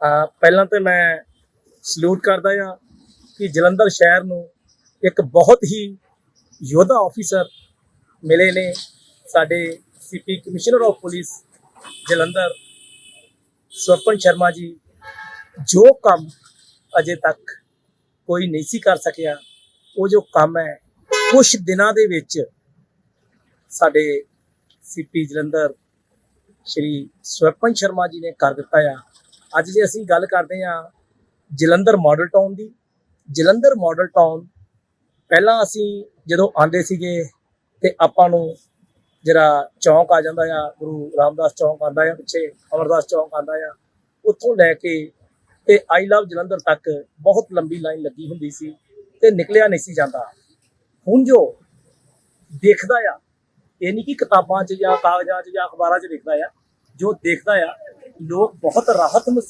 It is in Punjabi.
ਪਹਿਲਾਂ ਤੇ ਮੈਂ ਸਲੂਟ ਕਰਦਾ ਆ ਕਿ ਜਲੰਧਰ ਸ਼ਹਿਰ ਨੂੰ ਇੱਕ ਬਹੁਤ ਹੀ ਯੋਧਾ ਆਫੀਸਰ ਮਿਲੇ ਨੇ ਸਾਡੇ CP commissioner of police Jalandhar, Swapan Sharma ji, ਜੋ ਕੰਮ ਅਜੇ ਤੱਕ ਕੋਈ ਨਹੀਂ ਸੀ ਕਰ ਸਕਿਆ, ਉਹ ਜੋ ਕੰਮ ਹੈ ਕੁਝ ਦਿਨਾਂ ਦੇ ਵਿੱਚ ਸਾਡੇ ਸੀਪੀ ਜਲੰਧਰ ਸ਼੍ਰੀ ਸਵਪਨ ਸ਼ਰਮਾ ਜੀ ਨੇ ਕਰ ਦਿੱਤਾ ਆ। ਅੱਜ ਜੇ ਅਸੀਂ ਗੱਲ ਕਰਦੇ ਹਾਂ ਜਲੰਧਰ ਮਾਡਲ ਟਾਊਨ ਦੀ, ਜਲੰਧਰ ਮਾਡਲ ਟਾਊਨ ਪਹਿਲਾਂ ਅਸੀਂ ਜਦੋਂ ਆਂਦੇ ਸੀਗੇ ਤੇ ਆਪਾਂ ਨੂੰ ਜਿਹੜਾ ਚੌਂਕ ਆ ਜਾਂਦਾ ਆ, ਗੁਰੂ ਰਾਮਦਾਸ ਚੌਂਕ ਆਂਦਾ ਆ ਪਿੱਛੇ, ਅਮਰਦਾਸ ਚੌਂਕ ਆਂਦਾ ਆ, ਉੱਥੋਂ ਲੈ ਕੇ ਤੇ ਆਈ ਲਵ ਜਲੰਧਰ ਤੱਕ ਬਹੁਤ ਲੰਬੀ ਲਾਈਨ ਲੱਗੀ ਹੁੰਦੀ ਸੀ ਤੇ ਨਿਕਲਿਆ ਨਹੀਂ ਸੀ ਜਾਂਦਾ। ਹੁਣ ਜੋ ਦੇਖਦਾ ਆ, ਇਹ ਨਹੀਂ ਕਿ ਕਿਤਾਬਾਂ 'ਚ ਜਾਂ ਕਾਗਜ਼ਾਂ 'ਚ ਜਾਂ ਅਖਬਾਰਾਂ 'ਚ ਲਿਖਦਾ ਆ, ਜੋ ਦੇਖਦਾ ਆ ਲੋਕ ਬਹੁਤ ਰਾਹਤ ਮਹਿਸੂਸ